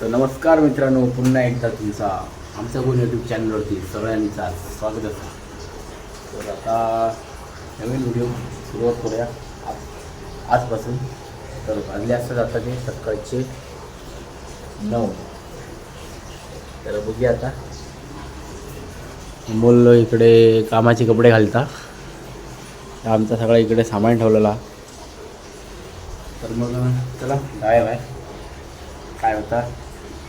तर नमस्कार मित्रांनो पुन्हा एकदा तुमचा आमच्या गुण यूट्यूब चॅनलवरती सगळ्यांचा स्वागत असतं तर आता नवीन व्हिडिओ सुरुवात करूया आज आजपासून. तर वाजले असतात आता ते सकाळचे नऊ. तर बघूया आता. मुलं इकडे कामाचे कपडे घालता. आमचा सगळा इकडे सामान ठेवलेला. तर मग चला काय बाय काय होता?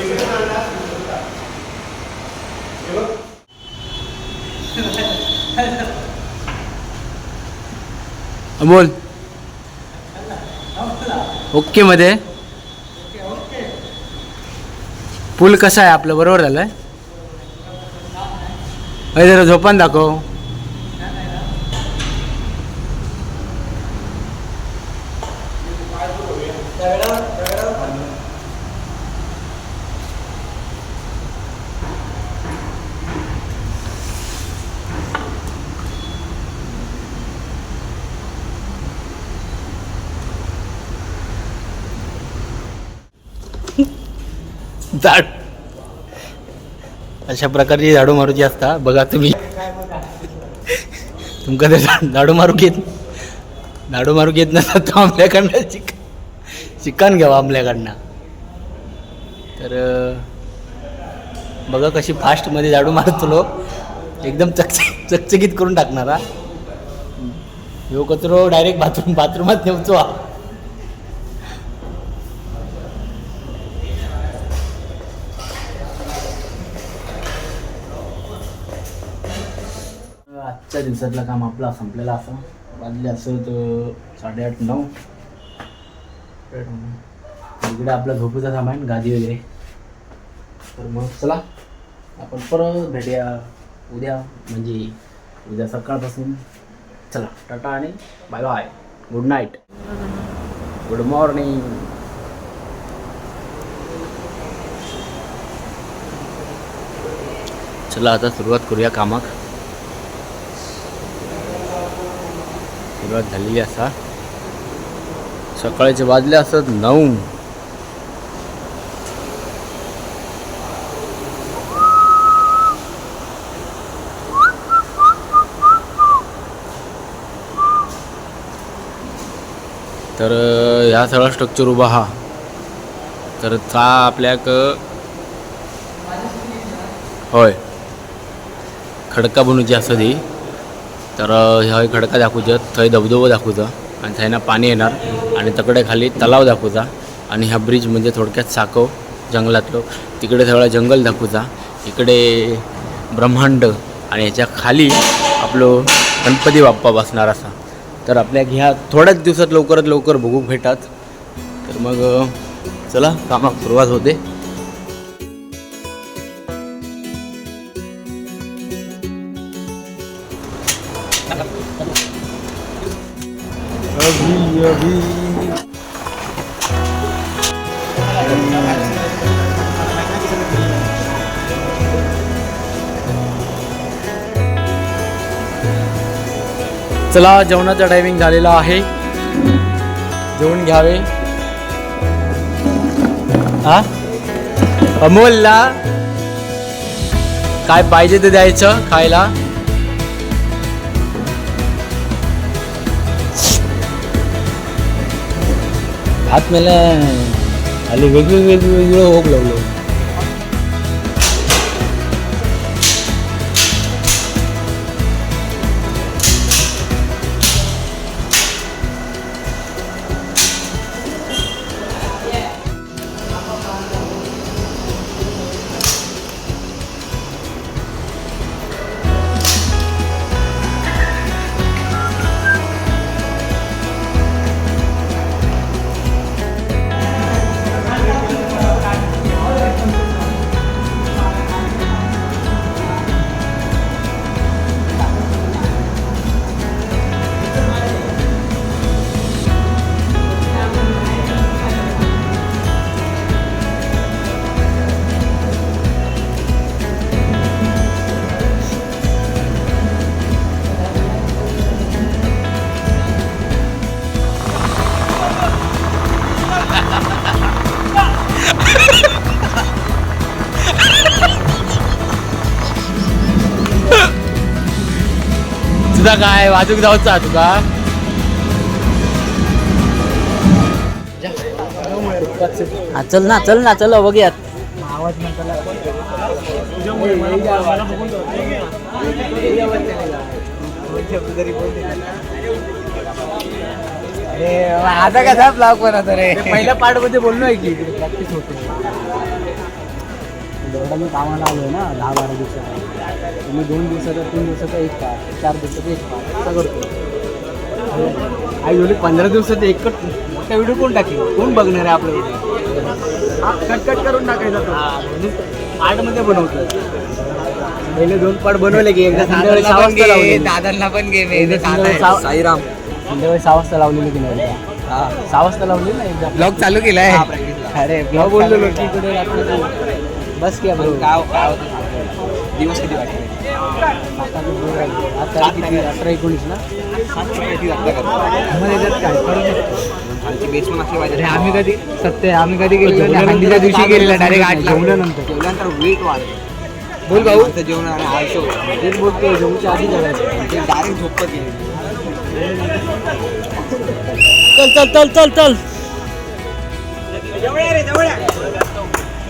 अमोल. ओके मध्ये. पूल कसा आहे आपलं? बरोबर झालं अरे जरा झोपान दाखव. झाड अशा प्रकारची झाडू मारूची असता बघा तुम्ही. तुमका ते झाडू मारू घेत झाडू मारू घेत नसतात तो आमल्याकडनं शिक शिकन घ्यावा आमल्याकडनं. तर बघा कशी फास्टमध्ये झाडू मारतो एकदम चकचक चकचकीत करून टाकणारा. ह्यो कचरो डायरेक्ट बाथरूम बाथरूमात नेवचो हा. आजच्या दिवसातलं काम आपलं संपलेलं असं. वाजले असं तर साडेआठ नऊ. इकडे आपलं झोपूचं सामान गादी वगैरे. तर मग चला आपण परत भेटूया. उद्या म्हणजे उद्या सकाळपासून. चला टाटा आणि bye bye good night good morning चला आता सुरुवात करूया कामाक सुरुवात झालेली असा. सकाळचे वाजले असत नऊ. तर ह्या सगळा स्ट्रक्चर उभा हा. तर चा आपल्याक होय. खडका बनूची असत ती. तर हय खडका दाखवतात थंय धबधबो दाखवता आणि थंयना पाणी येणार आणि तकडे खाली तलाव दाखवचा आणि ह्या ब्रिज म्हणजे थोडक्यात साकव जंगलातलो. तिकडे सगळं जंगल दाखवूचा. इकडे ब्रह्मांड आणि ह्याच्या खाली आपलो गणपती बाप्पा बसणार असा. तर आपल्या ह्या थोड्याच दिवसात लवकरात लवकर बघू भेटात तर मग चला कामाक सुरुवात होते. अभी अभी चला जेवणाचा टायमिंग झालेला आहे. जेवण घ्यावे. हा? अमोलला काय पाहिजे ते द्यायचं खायला? हात मेला खाली तुझा काय? वाजूक जाऊचा तुका हा, चल ना चल ना चल बघूयात. आता कसा ब्लॉग बनवतो रे? पहिल्या पार्टमध्ये बोललो आहे की प्रॅक्टिस होते एवढा मी कामाला आलो ना दहा बारा दिवसाचा. तुम्ही दोन दिवसाचा तीन दिवसाचा एक पार्ट चार दिवसाचा एक पार्ट असं करतो आई बोलली पंधरा दिवसाचा एकच मोठा व्हिडिओ कोण टाकेल? कोण बघणार आहे आपल्या व्हिडिओ कट कट करून टाकायचा तो. पार्टमध्ये बनवतो पहिले दोन पार्ट बनवले की एकदा संध्याकाळी सहा वाजता लावले दादांना पण सहा- साईराम. संध्याकाळी सहा वाजता लावलेली की नाही सहा वाजता लावली ना एकदा? ब्लॉग चालू केलाय. अरे ब्लॉग बोललेलो की इकडे रात्री तू बस क्या बरोबर गाव गाव दिवस किती वाटते आज तारीख किती? अठरा एकोणीस ना? मग याच्यात काय करू शकतो आमची असली पाहिजे अरे आम्ही कधी सत्य आम्ही कधी गेलो जेवल्यानंतर हंडीच्या दिवशी गेलेला डायरेक्ट आठ जेवल्यानंतर. जेवल्यानंतर वेट वाढते बोल भाऊ. आमचं जेवण आणि तेच बोलतो जेवूच्या आधी जेवायचं. डायरेक्ट झोपत गेली. चल चल चल चल चल.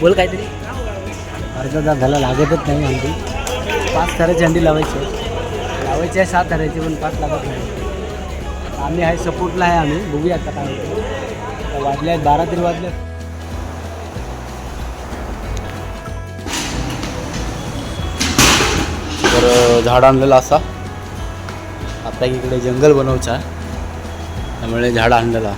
बोल काहीतरी. अर्धा तास झाला लागतच नाही हंडी पाच थराची हंडी लावायची. लावायची आहे सात थराची पण पाच लागत नाही. आम्ही आहे सपोर्टला आहे आम्ही. बघूया आता काय होतं. वाजले आहेत बारा तरी वाजले तर झाड आणलेलं असा. आता इकडे जंगल बनवचा त्यामुळे झाड आणलेला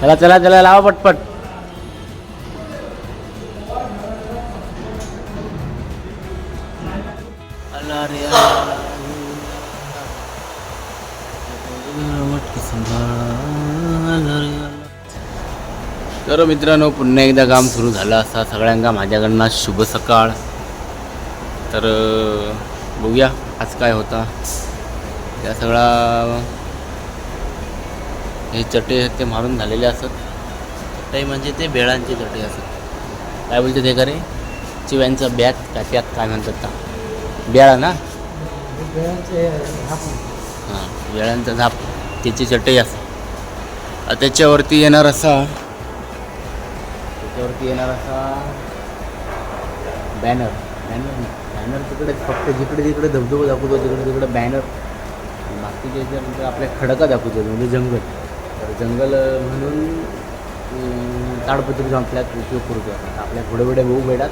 चला चला चला लावा पटपट. तर मित्रांनो पुन्हा एकदा काम सुरू झालं असता. सगळ्यांना माझ्याकडनं शुभ सकाळ. तर बघूया आज काय होता. त्या सगळा हे चटे आहेत ते मारून झालेले असत. चटई म्हणजे ते बेळांचे चटे असत. काय बोलते ते का रे चिव्यांचा बॅग का त्यात काय म्हणतात का बेळा ना? हां बेळांचा झाप. त्याची चटई असत. त्याच्यावरती येणार असा त्याच्यावरती येणार असा बॅनर बॅनर बॅनर तिकडे फक्त जिकडे जिकडे धबधबा दाखवतो तिकडे तिकडे बॅनर बाकीचे जे आपल्या खडका दाखवतो म्हणजे जंगल. तर जंगल म्हणून अं, ताडपत्री संपल्यात उपयोग करू आता आपल्या पुढे पुढे बघू भेटात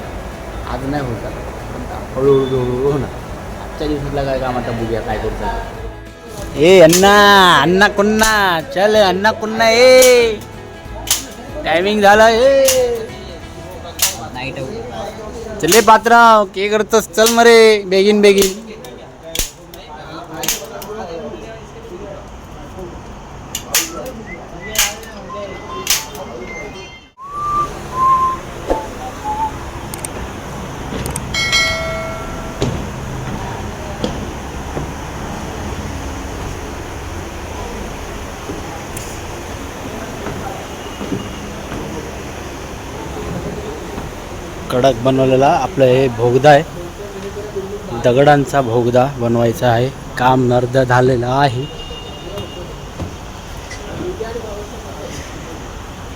आज नाही होतात पण हळूहळू हळूहळू होणार आजच्या दिवसातला काय काम आता बघूया काय करतात ए अण्णा अण्णा कुन्ना चल अण्णा कुन्ना ए. टायमिंग झाला ए. नाईट चले पात्राव के करतोस? चल मरे बेगीन बेगीन. कडक बनवलेला आपलं हे भोगदा आहे. दगडांचा भोगदा बनवायचा आहे. काम नर्द झालेलं आहे.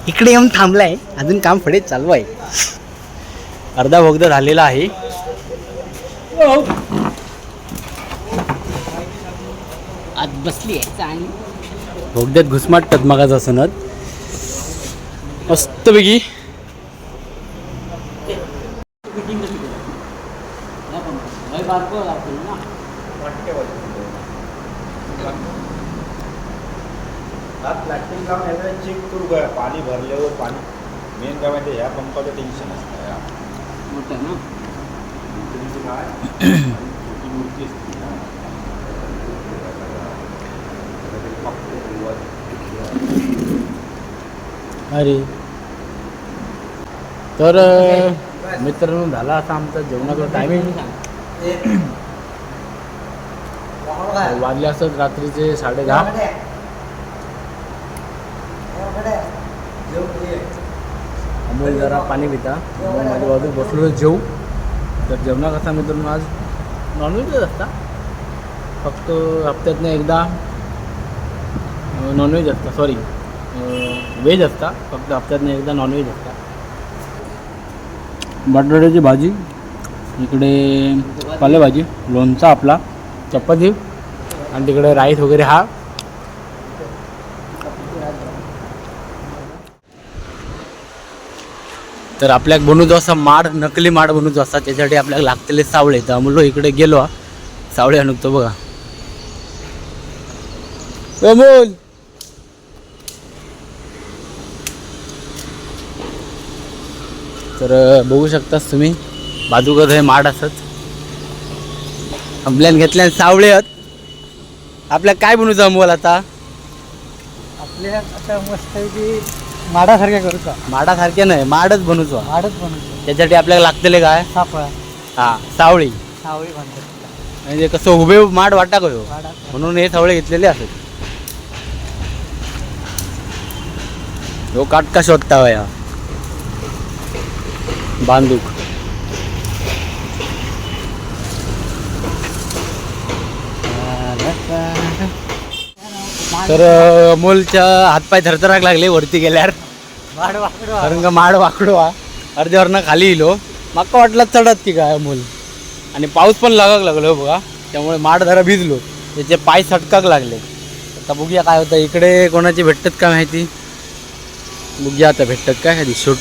इकडे येऊन थांबलाय. अजून काम पुढे चालू आहे. अर्धा भोगदा झालेला आहे. आज बसली आहे भोगद्यात घुसमाटतात मगाचा सणत मस्तपैकी हा प्लॅस्टिक लावून यावेळेस चेक करू का पाणी भरल्यावर पाणी मेन काय माहिती ह्या पंपाचं टेन्शन असतं या मोठं ना. अरे. तर मित्रांनो झाला आता आमचा जेवणाचा टायमिंग वाजले असत रात्रीचे साडे दहा अमोल जरा पाणी पिता. मग माझ्या बाजू बसलो जेवू तर जेवणा कसा मित्रांनो आज नॉनव्हेजच असता. फक्त हप्त्यातनं एकदा नॉनव्हेज असता. सॉरी व्हेज असता. फक्त हप्त्यातनं एकदा नॉनव्हेज असता. बटाट्याची भाजी इकडे पालेभाजी लोणचा आपला चपाती आणि तिकडे राईस वगैरे हा. तर आपल्याक बनवतो असा माड नकली माड बनवतो असा त्याच्यासाठी आपल्याला लागलेले सावळे. तर म्हणलो इकडे गेलो. सावळे आणतो बघा. अमोल! तर बघू शकतास तुम्ही बाजूकडे हे माड असत. आपल्यान घेतल्यान सावळे आहेत आपल्या काय बनवतो अमोल आता? आपल्या आता मस्त की माडासारख्या करू का? माडासारखे नाही माडच बनवतो माडच बनवतो त्याच्यासाठी आपल्याला लागतेले काय? सापळा. हा सावळी. सावळी म्हणतात म्हणजे कसं उभे माड वाटा कयो माडा म्हणून हे सावळे घेतलेले असत हो काटका शोधता वया. बांदूक. तर अमोलच्या हातपाय थरथराक लागले वरती गेल्यावर. माड वाकडं कारण का माड वाकडो हा अर्ध्यावरनं खाली इलो. माका वाटलं चढत की काय अमोल आणि पाऊस पण लागाक लागलो बघा. त्यामुळे माड जरा भिजलो. त्याचे पाय सटकाक लागले. आता बघूया काय होतं. इकडे कोणाची भेटतात का माहिती? बघूया आता भेटतात काय शूट.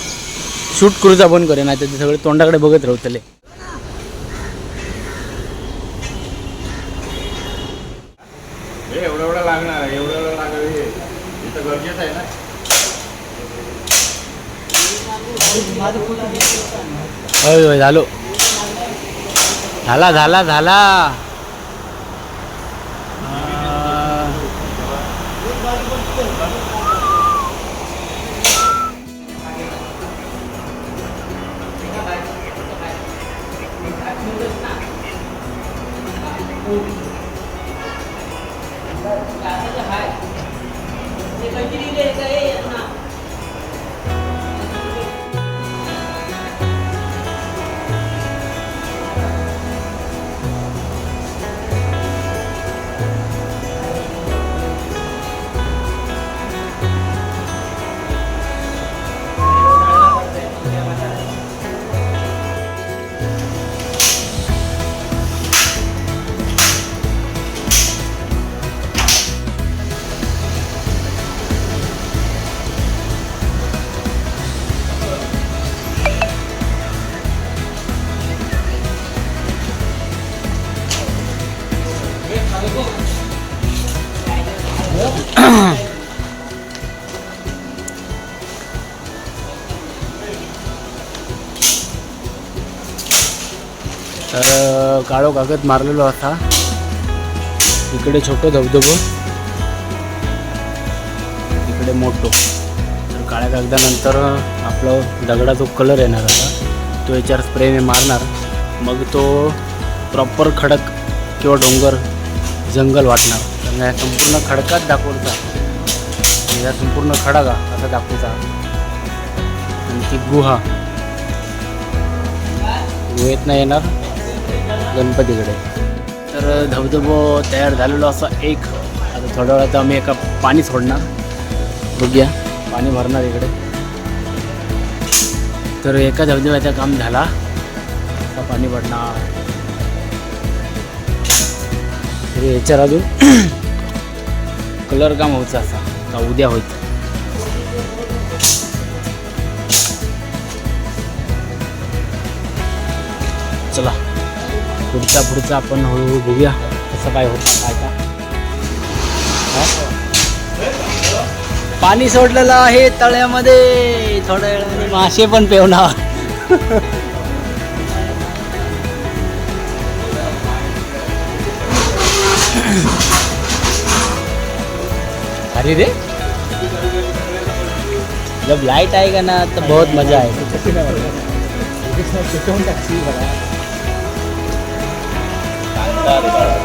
शूट करूचा बंद करे नाही तर ते सगळे तोंडाकडे बघत राहतले अय झालो झाला झाला झाला काळो कागद मारलेलो होता इकडे छोटं धबधबो. इकडे मोठो. तर काळ्या कागदानंतर आपलं जो कलर येणार आता. तो याच्यावर स्प्रेने मारणार. मग तो प्रॉपर खडक किंवा डोंगर जंगल वाटणार. तर या संपूर्ण खडकात दाखवता. या संपूर्ण खडका असा दाखवता. आणि ती गुहा. गुहेतनं येणार. गणपतीकडे. तर धबधबो तयार झालेलो असा एक. आता थोड्या वेळात आम्ही एका पाणी सोडणार. बघूया. पाणी भरणार इकडे. तर एका धबधब्याचा काम झाला. आता पाणी भरणार. तर याच्यावर अजून कलर काम व्हायचं असा. का उद्या होईल. चला. पुढचा पुढचा आपण हळूहळू बघूया कसं काय होतं काय का पाणी सोडलेलं आहे तळ्यामध्ये थोड्या वेळाने मासे पण पेवणार अरे रे जब लाइट आहे का ना तर बहुत मजा आहे Obrigado, galera.